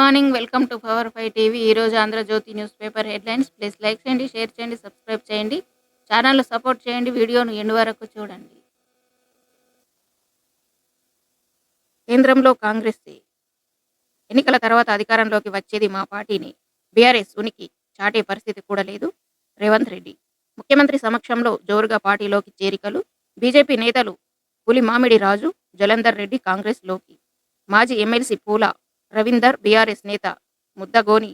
Morning welcome to power five TV. ఈరోజు Andhra Jyothi news paper headlines. Please like చేయండి share చేయండి subscribe చేయండి. Channel support చేయండి వీడియోను ఎండు వరకు చూడండి. కేంద్రంలో కాంగ్రెస్ ఎన్నికల తర్వాత అధికారంలోకి వచ్చేది మా పార్టీని. బీఆర్ఎస్ ఉనికి చాటే పరిస్థితి కూడా లేదు. రేవంత్ రెడ్డి ముఖ్యమంత్రి సమక్షంలో జోరుగా పార్టీలోకి చేరికలు. బీజేపీ నేతలు పులి మామిడి రాజు జలంధర్ రెడ్డి కాంగ్రెస్లోకి. మాజీ ఎమ్మెల్సీ పూల రవీందర్ బీఆర్ఎస్ నేత ముద్దగోని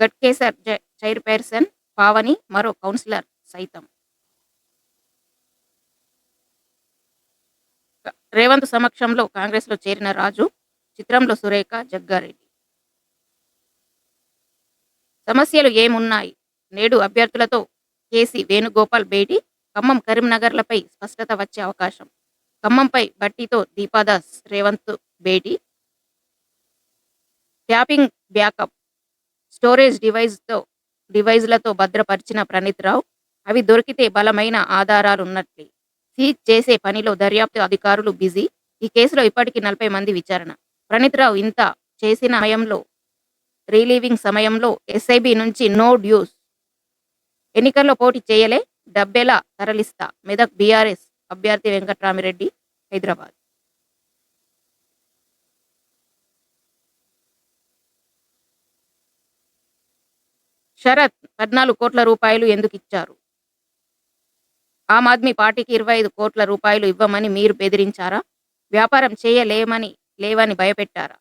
గట్కేసర్ చైర్పర్సన్ పావని మరో కౌన్సిలర్ సైతం. రేవంత్ సమక్షంలో కాంగ్రెస్లో చేరిన రాజు చిత్రంలో సురేఖ జగ్గారెడ్డి. సమస్యలు ఏమున్నాయి? నేడు అభ్యర్థులతో కేసీ వేణుగోపాల్ భేటీ ఖమ్మం కరీంనగర్లపై స్పష్టత వచ్చే అవకాశం. ఖమ్మంపై బట్టితో దీపాదాస్ రేవంత్ భేటీ ట్యాపింగ్ బ్యాకప్ స్టోరేజ్ డివైస్తో డివైజ్లతో భద్రపరిచిన ప్రణీత్ రావు అవి దొరికితే బలమైన ఆధారాలున్నట్లే. సీజ్ చేసే పనిలో దర్యాప్తు అధికారులు బిజీ. ఈ కేసులో ఇప్పటికీ నలభై మంది విచారణ. ప్రణీత్ రావు ఇంత చేసిన సమయంలో రిలీవింగ్ సమయంలో ఎస్ఐబి నుంచి నో డ్యూస్. ఎన్నికల్లో పోటీ చేయలే డబ్బెలా తరలిస్తా మెదక్ బీఆర్ఎస్ అభ్యర్థి వెంకట్రామిరెడ్డి హైదరాబాద్. శరత్ పద్నాలుగు కోట్ల రూపాయలు ఎందుకు ఇచ్చారు? ఆమ్ ఆద్మీ పార్టీకి ఇరవై ఐదు కోట్ల రూపాయలు ఇవ్వమని మీరు బెదిరించారా? వ్యాపారం చేయలేమని లేవని భయపెట్టారా?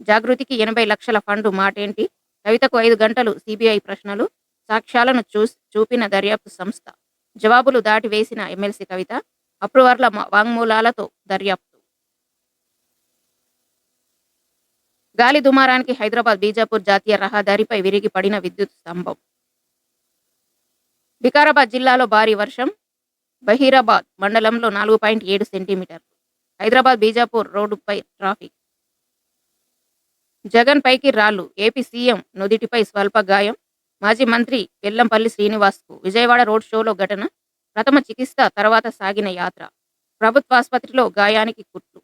జాగృతికి ఎనభై లక్షల ఫండు మాటేంటి? కవితకు ఐదు గంటలు సిబిఐ ప్రశ్నలు సాక్ష్యాలను చూసి చూపిన దర్యాప్తు సంస్థ. జవాబులు దాటి వేసిన ఎమ్మెల్సీ కవిత అప్రూవర్ల వాంగ్మూలాలతో దర్యాప్తు. గాలి దుమారానికి హైదరాబాద్ బీజాపూర్ జాతీయ రహదారిపై విరిగి పడిన విద్యుత్ స్తంభం. వికారాబాద్ జిల్లాలో భారీ వర్షం. బహీరాబాద్ మండలంలో నాలుగు పాయింట్ ఏడు సెంటీమీటర్లు హైదరాబాద్ బీజాపూర్ రోడ్డుపై ట్రాఫిక్. జగన్ పైకి రాళ్ళు ఏపీ సీఎం నుదిటిపై స్వల్ప గాయం మాజీ మంత్రి వెల్లంపల్లి శ్రీనివాస్కు విజయవాడ రోడ్ షోలో ఘటన. ప్రథమ చికిత్స తర్వాత సాగిన యాత్ర. ప్రభుత్వాసుపత్రిలో గాయానికి కుట్లు.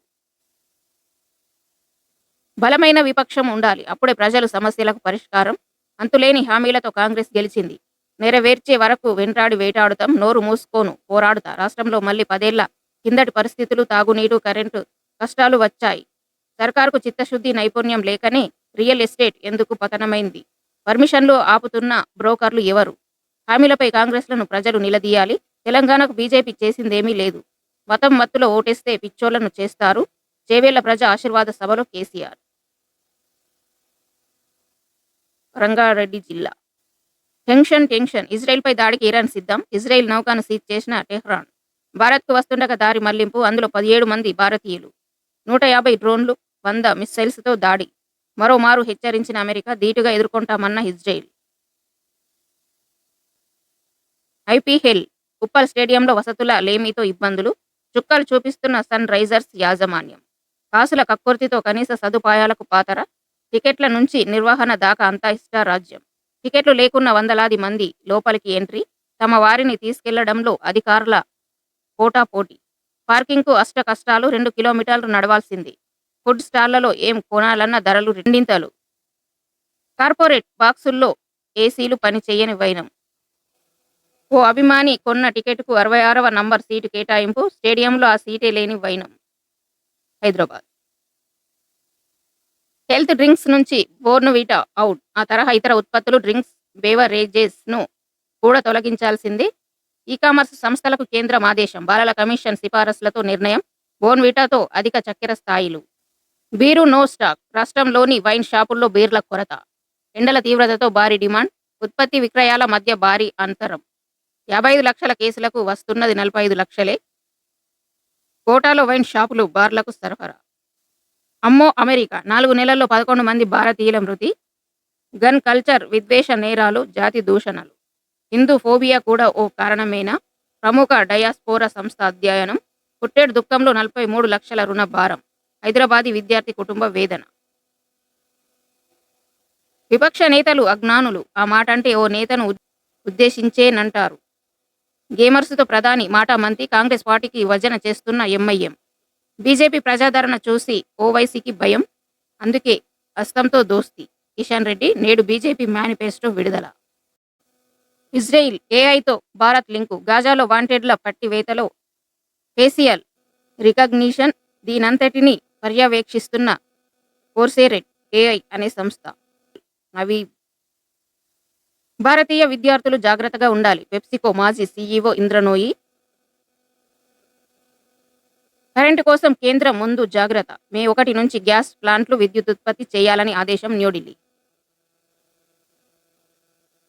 బలమైన విపక్షం ఉండాలి. అప్పుడే ప్రజలు సమస్యలకు పరిష్కారం. అంతులేని హామీలతో కాంగ్రెస్ గెలిచింది. నెరవేర్చే వరకు వెంటాడి వేటాడుతాం. నోరు మూసుకోను. పోరాడుతా. రాష్ట్రంలో మళ్ళీ పదేళ్ళ కిందటి పరిస్థితులు తాగునీరు కరెంటు కష్టాలు వచ్చాయి. సర్కారుకు చిత్తశుద్ధి నైపుణ్యం లేకనే రియల్ ఎస్టేట్ ఎందుకు పతనమైంది? పర్మిషన్లు ఆపుతున్న బ్రోకర్లు ఎవరు? హామీలపై కాంగ్రెస్లను ప్రజలు నిలదీయాలి. తెలంగాణకు బీజేపీ చేసిందేమీ లేదు. మతం మత్తులో ఓటేస్తే పిచ్చోళ్ళను చేస్తారు. చేవేళ్ళ ప్రజా ఆశీర్వాద సభలో కేసీఆర్. రంగారెడ్డి జిల్లా. Tension tension. ఇజ్రాయెల్పై దాడికి ఇరాన్ సిద్ధం. ఇజ్రాయెల్ నౌకాను సీజ్ చేసిన టెహ్రాన్. భారత్కు వస్తుండగా దారి మళ్ళింపు. అందులో పదిహేడు మంది భారతీయులు. నూట యాభై డ్రోన్లు వంద మిస్సైల్స్తో దాడి. మరోమారు హెచ్చరించిన అమెరికా ధీటుగా ఎదుర్కొంటామన్న ఇజ్రాయెల్. ఐపీఎల్ ఉప్పల్ స్టేడియంలో వసతుల లేమితో ఇబ్బందులు. చుక్కలు చూపిస్తున్న సన్ రైజర్స్ యాజమాన్యం. కాసుల కక్కుర్తితో కనీస సదుపాయాలకు పాతర? టికెట్ల నుంచి నిర్వహణ దాకా అంతా ఇష్ట రాజ్యం టికెట్లు లేకున్న వందలాది మంది లోపలికి ఎంట్రీ తమ వారిని తీసుకెళ్ళడంలో అధికారుల పోటాపోటీ. పార్కింగ్కు అష్ట కష్టాలు రెండు కిలోమీటర్లు నడవాల్సింది. ఫుడ్ స్టాళ్ళలో ఏం కొనాలన్న ధరలు రెండింతలు. కార్పొరేట్ బాక్సుల్లో ఏసీలు పని చేయని వైనం. ఓ అభిమాని కొన్న టికెట్కు అరవై ఆరవ నంబర్ సీటు కేటాయింపు స్టేడియంలో ఆ సీటే లేని వైనం. హైదరాబాద్. హెల్త్ డ్రింక్స్ నుంచి బోర్న్విటా అవుట్. ఆ తరహా ఇతర ఉత్పత్తులు డ్రింక్స్ బేవరేజెస్ను కూడా తొలగించాల్సింది. ఈ కామర్స్ సంస్థలకు కేంద్రం ఆదేశం. బాలల కమిషన్ సిఫారసులతో నిర్ణయం. బోర్న్విటాతో అధిక చక్కెర స్థాయిలు. Beer no stock. రాష్ట్రంలోని వైన్ షాపుల్లో బీర్ల కొరత. ఎండల తీవ్రతతో భారీ డిమాండ్. ఉత్పత్తి విక్రయాల మధ్య భారీ అంతరం. యాభై ఐదు లక్షల కేసులకు వస్తున్నది నలభై ఐదు లక్షలే. కోటాలో వైన్ షాపులు బార్లకు సరఫరా. అమ్మో అమెరికా. నాలుగు నెలల్లో పదకొండు మంది భారతీయుల మృతి. గన్ కల్చర్ విద్వేష నేరాలు జాతి దూషణలు. హిందూ ఫోబియా కూడా ఓ కారణమేనా? ప్రముఖ డయాస్పోరా సంస్థ అధ్యయనం. పుట్టేడు దుఃఖంలో నలభై మూడు లక్షల రుణ భారం. హైదరాబాదీ విద్యార్థి కుటుంబ వేదన. విపక్ష నేతలు అజ్ఞానులు. ఆ మాట అంటే ఓ నేతను ఉద్- ఉద్దేశించేనంటారు. గేమర్స్తో ప్రధాని మాట మంత్రి కాంగ్రెస్ పార్టీకి వజన చేస్తున్న ఎంఐఎం బీజేపీ ప్రజాదరణ చూసి ఓవైసీకి భయం. అందుకే అస్తంతో దోస్తీ. కిషన్ రెడ్డి నేడు బీజేపీ మేనిఫెస్టో విడుదల. ఇజ్రాయిల్ ఏఐతో భారత్ లింకు గాజాలో వాంటెడ్ల పట్టివేతలో ఫేసియల్ రికగ్నిషన్ దీనంతటిని పర్యవేక్షిస్తున్న కోర్సేరెడ్ ఏఐ అనే సంస్థ. అవి భారతీయ విద్యార్థులు జాగ్రత్తగా ఉండాలి. పెప్సికో మాజీ సీఈఓ ఇంద్రనోయి కరెంటు కోసం కేంద్రం ముందు జాగ్రత్త. మే ఒకటి నుంచి గ్యాస్ ప్లాంట్లు విద్యుత్ ఉత్పత్తి చేయాలని ఆదేశం న్యూఢిల్లీ.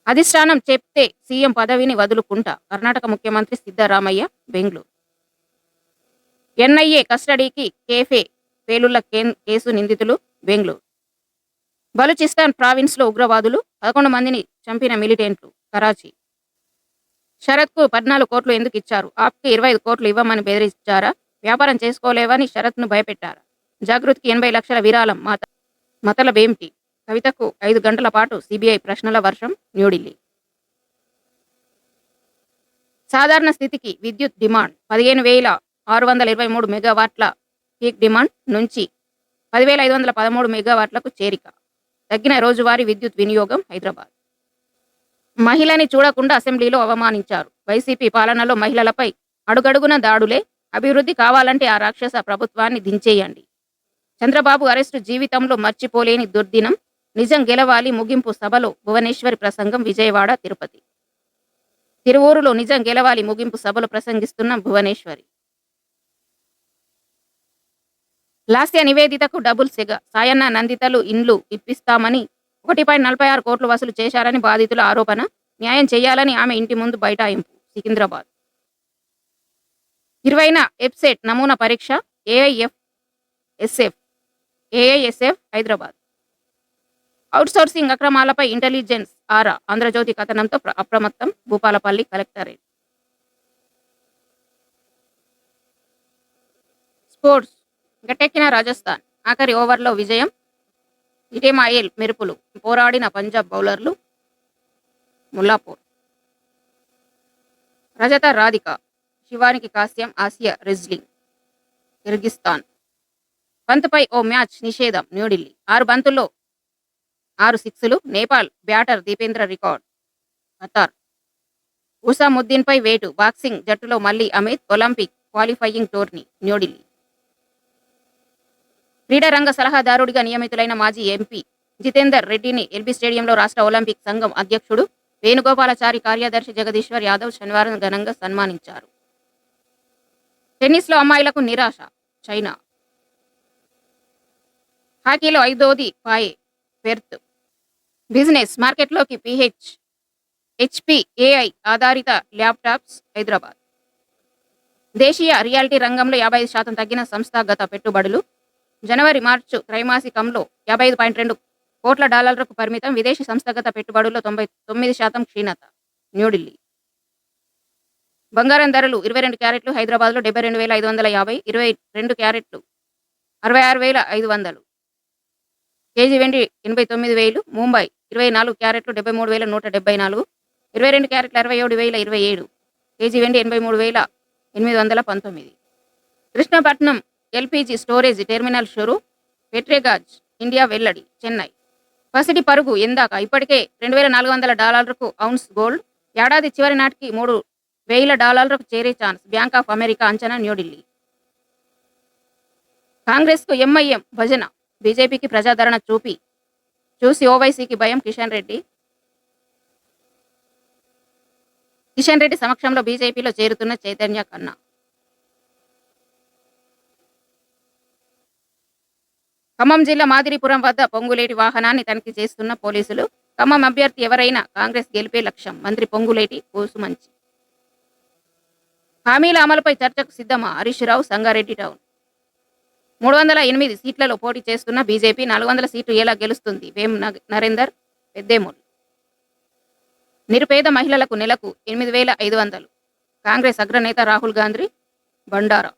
అధిష్టానం చెప్తే సీఎం పదవిని వదులుకుంటా. కర్ణాటక ముఖ్యమంత్రి సిద్ధరామయ్య బెంగళూరు. ఎన్ఐఏ కస్టడీకి కేఫే పేలుళ్ళ కేన్- కేసు నిందితులు బెంగళూరు. బలూచిస్తాన్ ప్రావిన్స్లో ఉగ్రవాదులు పదకొండు మందిని చంపిన మిలిటెంట్లు కరాచీ. శరత్కు పద్నాలుగు కోట్లు ఎందుకు ఇచ్చారు? ఆప్కి ఇరవై ఐదు కోట్లు ఇవ్వమని బెదిరించారా? వ్యాపారం చేసుకోలేవని శరత్ను భయపెట్టారు. జాగృతికి ఎనభై లక్షల విరాళం మత మతలబేమిటి కవితకు ఐదు గంటల పాటు సిబిఐ ప్రశ్నల వర్షం న్యూఢిల్లీ. సాధారణ స్థితికి విద్యుత్ డిమాండ్. పదిహేను వేల ఆరు వందల ఇరవై మూడు మెగావాట్ల పీక్ డిమాండ్ నుంచి పదివేల ఐదు వందల పదమూడు మెగావాట్లకు చేరిక. తగ్గిన రోజువారీ విద్యుత్ వినియోగం హైదరాబాద్. మహిళని చూడకుండా అసెంబ్లీలో అవమానించారు. వైసీపీ పాలనలో మహిళలపై అడుగడుగున దాడులే అభివృద్ధి కావాలంటే ఆ రాక్షస ప్రభుత్వాన్ని దించేయండి. చంద్రబాబు అరెస్టు జీవితంలో మర్చిపోలేని దుర్దినం. నిజం గెలవాలి ముగింపు సభలో భువనేశ్వరి ప్రసంగం విజయవాడ తిరుపతి. తిరువూరులో నిజం గెలవాలి ముగింపు సభలో ప్రసంగిస్తున్న భువనేశ్వరి. లాస్య నివేదితకు డబుల్ సెగ. సాయన్న నందితలు ఇండ్లు ఇప్పిస్తామని ఒకటి పాయింట్ నలభై ఆరు కోట్లు వసూలు చేశారని బాధితుల ఆరోపణ. న్యాయం చేయాలని ఆమె ఇంటి ముందు బైఠాయింపు. సికింద్రాబాద్. ఇరవైన ఎఫ్సెట్ నమూనా పరీక్ష AIF SF AISF Hyderabad. Outsourcing అక్రమాలపై intelligence ఆరా ఆంధ్రజ్యోతి కథనంతో అప్రమత్తం భూపాలపల్లి కలెక్టరేట్. స్పోర్ట్స్ గట్టెక్కిన రాజస్థాన్ ఆఖరి ఓవర్లో విజయం ఇటేమాయిల్ మెరుపులు పోరాడిన పంజాబ్ బౌలర్లు ముల్లాపూర్. రజత రాధిక శివానికి కాస్యం ఆసియా రెజ్లింగ్ కిర్గిస్తాన్. బంతుపై ఓ మ్యాచ్ నిషేధం న్యూఢిల్లీ. ఆరు బంతుల్లో ఆరు సిక్స్లు Nepal batter Dipendra record Qatar. ఉసాముద్దీన్పై వేటు బాక్సింగ్ జట్టులో మళ్ళీ అమిత్ ఒలింపిక్ క్వాలిఫైయింగ్ టోర్నీ న్యూఢిల్లీ. క్రీడారంగ సలహాదారుడిగా నియమితులైన మాజీ ఎంపీ జితేందర్ రెడ్డిని ఎల్బీ స్టేడియంలో రాష్ట్ర ఒలింపిక్ సంఘం అధ్యక్షుడు వేణుగోపాలాచారి కార్యదర్శి జగదీశ్వర్ యాదవ్ శనివారం ఘనంగా సన్మానించారు. టెన్నిస్లో అమ్మాయిలకు నిరాశ చైనా. హాకీలో ఐదోది పాయే పెర్త్. బిజినెస్ మార్కెట్లోకి పిహెచ్ హెచ్పి ఏఐ ఆధారిత ల్యాప్టాప్స్ హైదరాబాద్. దేశీయ రియాలిటీ రంగంలో యాభై ఐదు శాతం తగ్గిన సంస్థాగత పెట్టుబడులు. జనవరి మార్చు త్రైమాసికంలో యాభై ఐదు పాయింట్ రెండు కోట్ల డాలర్లకు పరిమితం విదేశీ సంస్థాగత పెట్టుబడుల్లో తొంభై తొమ్మిది శాతం క్షీణత. న్యూఢిల్లీ. బంగారం ధరలు ఇరవై రెండు క్యారెట్లు హైదరాబాద్లో డెబ్బై రెండు వేల ఐదు వందల యాభై ఇరవై రెండు క్యారెట్లు అరవై ఆరు వేల ఐదు వందలు. కేజీ వెండి ఎనభై తొమ్మిది వేలు ముంబై ఇరవై నాలుగు క్యారెట్లు డెబ్బై మూడు వేల నూట డెబ్బై నాలుగు ఇరవై రెండు క్యారెట్లు అరవై ఏడు వేల ఇరవై ఏడు కేజీ వెండి ఎనభై మూడు వేల ఎనిమిది వందల పంతొమ్మిది. కృష్ణపట్నం ఎల్పిజి స్టోరేజ్ టెర్మినల్ షురు పెట్రేగాజ్ ఇండియా వెల్లడి చెన్నై. పసిడి పరుగు ఎందాక ఇప్పటికే రెండు వేల నాలుగు వందల డాలర్లకు ఔన్స్ గోల్డ్ ఏడాది చివరి నాటికి మూడు వేల డాలర్లకు చేరే ఛాన్స్. బ్యాంక్ ఆఫ్ అమెరికా అంచనా న్యూఢిల్లీ. కాంగ్రెస్కు ఎంఐఎం భజన. బీజేపీకి ప్రజాదరణ చూపి. చూసి ఓవైసీకి భయం కిషన్ రెడ్డి. కిషన్ రెడ్డి సమక్షంలో బీజేపీలో చేరుతున్న చైతన్య కన్నా ఖమ్మం జిల్లా మాదిరిపురం వద్ద పొంగులేటి వాహనాన్ని తనిఖీ చేస్తున్న పోలీసులు. ఖమ్మం అభ్యర్థి ఎవరైనా కాంగ్రెస్ గెలిపే లక్ష్యం. మంత్రి పొంగులేటి కోసుమంచి హామీల అమలుపై చర్చకు సిద్ధమా హరీష్ రావు సంగారెడ్డి టౌన్? మూడు వందల ఎనిమిది సీట్లలో పోటీ చేస్తున్న బీజేపీ నాలుగు వందల సీట్లు ఎలా గెలుస్తుంది? వేం నరేందర్ పెద్దేమూల్? నిరుపేద మహిళలకు నెలకు ఎనిమిది వేల ఐదు వందలు. కాంగ్రెస్ అగ్రనేత రాహుల్ గాంధీ బండారా?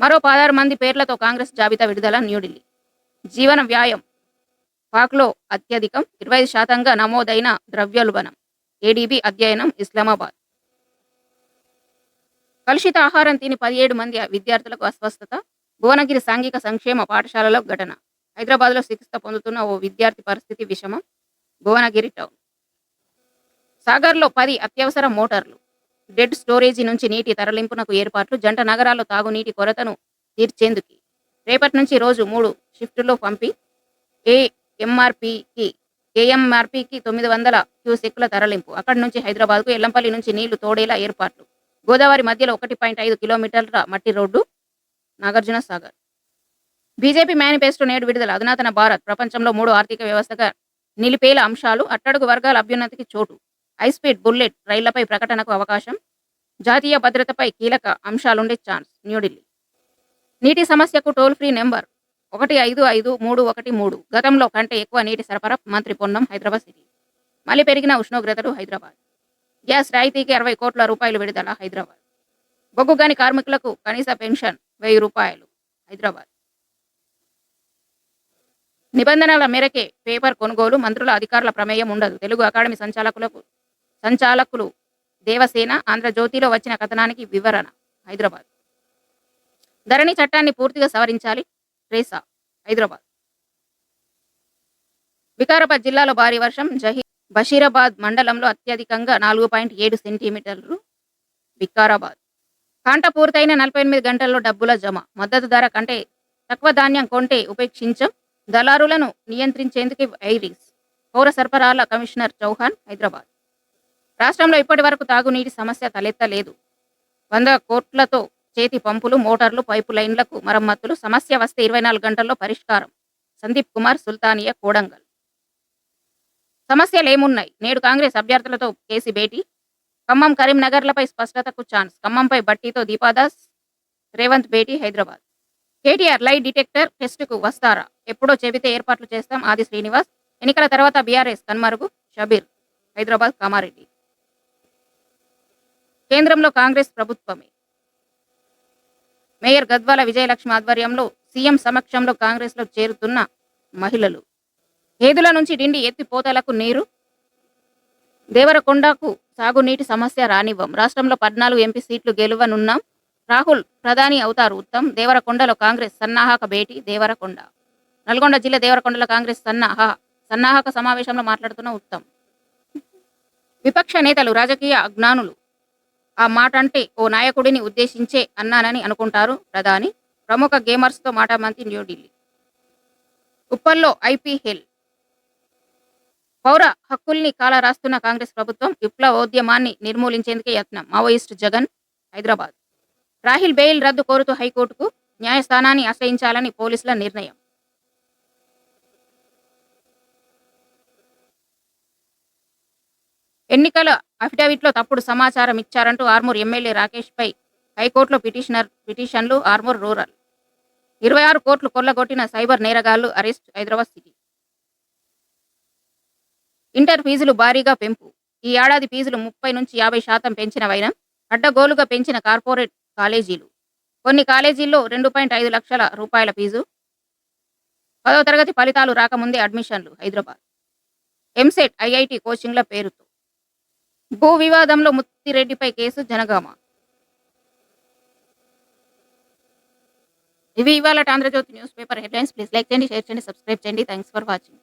మరో పదహారు మంది పేర్లతో కాంగ్రెస్ జాబితా విడుదల న్యూఢిల్లీ. జీవన వ్యాయం పాక్లో అత్యధికం ఇరవై ఐదు శాతంగా నమోదైన ద్రవ్యోల్బణం ఏడీబీ అధ్యయనం ఇస్లామాబాద్. కలుషిత ఆహారం తిని పదిహేడు మంది విద్యార్థులకు అస్వస్థత భువనగిరి సాంఘిక సంక్షేమ పాఠశాలలో ఘటన. హైదరాబాద్లో చికిత్స పొందుతున్న ఓ విద్యార్థి పరిస్థితి విషమం. భువనగిరి టౌన్. సాగర్లో పది అత్యవసర మోటార్లు. డెడ్ స్టోరేజీ నుంచి నీటి తరలింపునకు ఏర్పాట్లు. జంట నగరాల్లో తాగునీటి కొరతను తీర్చేందుకు రేపటి నుంచి రోజు మూడు షిఫ్టుల్లో పంపి ఏ ఏఎంఆర్పికి తొమ్మిది వందల క్యూసెక్ల తరలింపు. అక్కడి నుంచి హైదరాబాద్కు ఎల్లంపల్లి నుంచి నీళ్ళు తోడేలా ఏర్పాట్లు. గోదావరి మధ్యలో ఒకటి పాయింట్ ఐదు కిలోమీటర్ల మట్టి రోడ్డు నాగార్జున సాగర్. బీజేపీ మేనిఫెస్టో నేడు విడుదల. అధునాతన భారత్ ప్రపంచంలో మూడు ఆర్థిక వ్యవస్థగా నిలిపేల అంశాలు అట్టడుగు వర్గాల అభ్యున్నతికి చోటు. హైస్పీడ్ బుల్లెట్ రైళ్ళపై ప్రకటనకు అవకాశం జాతీయ భద్రతపై కీలక అంశాలుండే ఛాన్స్ న్యూఢిల్లీ. నీటి సమస్యకు టోల్ ఫ్రీ నెంబర్ ఒకటి ఐదు ఐదు మూడు ఒకటి మూడు. గతంలో కంటే ఎక్కువ నీటి సరఫరా మంత్రి పొన్నం హైదరాబాద్ సిటీ. మళ్ళీ పెరిగిన ఉష్ణోగ్రతలు హైదరాబాద్. గ్యాస్ రాయితీకి అరవై కోట్ల రూపాయలు విడుదల హైదరాబాద్. బొగ్గు కాని కార్మికులకు కనీస పెన్షన్ వెయ్యి రూపాయలు హైదరాబాద్. నిబంధనల మేరకే పేపర్ కొనుగోలు మంత్రుల అధికారుల ప్రమేయం ఉండదు. తెలుగు అకాడమీ సంచాలకులకు సంచాలకులు దేవసేన ఆంధ్రజ్యోతిలో వచ్చిన కథనానికి వివరణ హైదరాబాద్. ధరణి చట్టాన్ని పూర్తిగా సవరించాలి రేసా హైదరాబాద్. వికారాబాద్ జిల్లాలో భారీ వర్షం జహీ బషీరాబాద్ మండలంలో అత్యధికంగా నాలుగు పాయింట్ ఏడు సెంటీమీటర్లు వికారాబాద్. కాంట పూర్తయిన నలభై ఎనిమిది గంటల్లో డబ్బుల జమ. మద్దతు ధర కంటే తక్కువ ధాన్యం కొంటే ఉపేక్షించం. దళారులను నియంత్రించేందుకు ఐరీస్. పౌర సరఫరాల కమిషనర్ చౌహాన్ హైదరాబాద్. రాష్ట్రంలో ఇప్పటి వరకు తాగునీటి సమస్య తలెత్తలేదు. వంద కోట్లతో చేతి పంపులు మోటార్లు పైపు లైన్లకు మరమ్మతులు. సమస్య వస్తే ఇరవై నాలుగు గంటల్లో పరిష్కారం. సందీప్ కుమార్ సుల్తానియా కోడంగల్. సమస్యలు ఏమున్నాయి నేడు కాంగ్రెస్ అభ్యర్థులతో కేసీ భేటీ. ఖమ్మం కరీంనగర్లపై స్పష్టతకు ఛాన్స్. ఖమ్మంపై బట్టీతో దీపాదాస్ రేవంత్ భేటీ హైదరాబాద్. కేటీఆర్ లై డిటెక్టర్ టెస్టుకు వస్తారా? ఎప్పుడో చెబితే ఏర్పాట్లు చేస్తాం ఆది శ్రీనివాస్. ఎన్నికల తర్వాత బీఆర్ఎస్ కన్మరుగు షబీర్. హైదరాబాద్ కామారెడ్డి. కేంద్రంలో కాంగ్రెస్ ప్రభుత్వమే. మేయర్ గద్వాల విజయలక్ష్మి ఆధ్వర్యంలో సీఎం సమక్షంలో కాంగ్రెస్లో చేరుతున్న మహిళలు. హేదుల నుంచి డిండి ఎత్తిపోతలకు నీరు. దేవరకొండకు సాగునీటి సమస్య రానివ్వం. రాష్ట్రంలో పద్నాలుగు ఎంపీ సీట్లు గెలువనున్నాం. రాహుల్ ప్రధాని అవుతారు. ఉత్తమ్ దేవరకొండలో కాంగ్రెస్ సన్నాహక భేటీ దేవరకొండ. నల్గొండ జిల్లా దేవరకొండలో కాంగ్రెస్ సన్నాహ సన్నాహక సమావేశంలో మాట్లాడుతున్న ఉత్తమ్. విపక్ష నేతలు రాజకీయ అజ్ఞానులు ఆ మాట అంటే ఓ నాయకుడిని ఉద్దేశించే అన్నానని అనుకుంటారు ప్రధాని. ప్రముఖ గేమర్స్తో మాట మంత్రి న్యూఢిల్లీ. ఉప్పల్లో ఐపీఎల్ పౌర హక్కుల్ని కాల రాస్తున్న కాంగ్రెస్ ప్రభుత్వం విప్లవోద్యమాన్ని నిర్మూలించేందుకే యత్నం. మావోయిస్టు జగన్ హైదరాబాద్. రాహిల్ బెయిల్ రద్దు కోరుతూ హైకోర్టుకు న్యాయస్థానాన్ని ఆశ్రయించాలని పోలీసుల నిర్ణయం. ఎన్నికల అఫిడవిట్లో తప్పుడు సమాచారం ఇచ్చారంటూ ఆర్మూర్ ఎమ్మెల్యే రాకేష్ పై హైకోర్టులో పిటిషనర్ పిటిషన్లు ఆర్మూర్ రూరల్. ఇరవై ఆరు కోట్లు కొల్లగొట్టిన సైబర్ నేరగాళ్ళు అరెస్ట్ హైదరాబాద్ సిటీ. ఇంటర్ ఫీజులు భారీగా పెంపు. ఈ ఏడాది ఫీజులు ముప్పై నుంచి యాభై శాతం పెంచినవైనా అడ్డగోలుగా పెంచిన కార్పొరేట్ కాలేజీలు. కొన్ని కాలేజీల్లో రెండు పాయింట్ ఐదు లక్షల రూపాయల ఫీజు. పదో తరగతి ఫలితాలు రాకముందే అడ్మిషన్లు హైదరాబాద్. ఎంసెట్ ఐఐటి కోచింగ్ల పేరుతో. భూ వివాదంలో ముత్తిరెడ్డిపై కేసు జనగామ. ఇవి ఇవాళ Andhra Jyothi news paper headlines. Please like చేయండి షేర్ చేయండి సబ్స్క్రైబ్ చేయండి. Thanks for watching.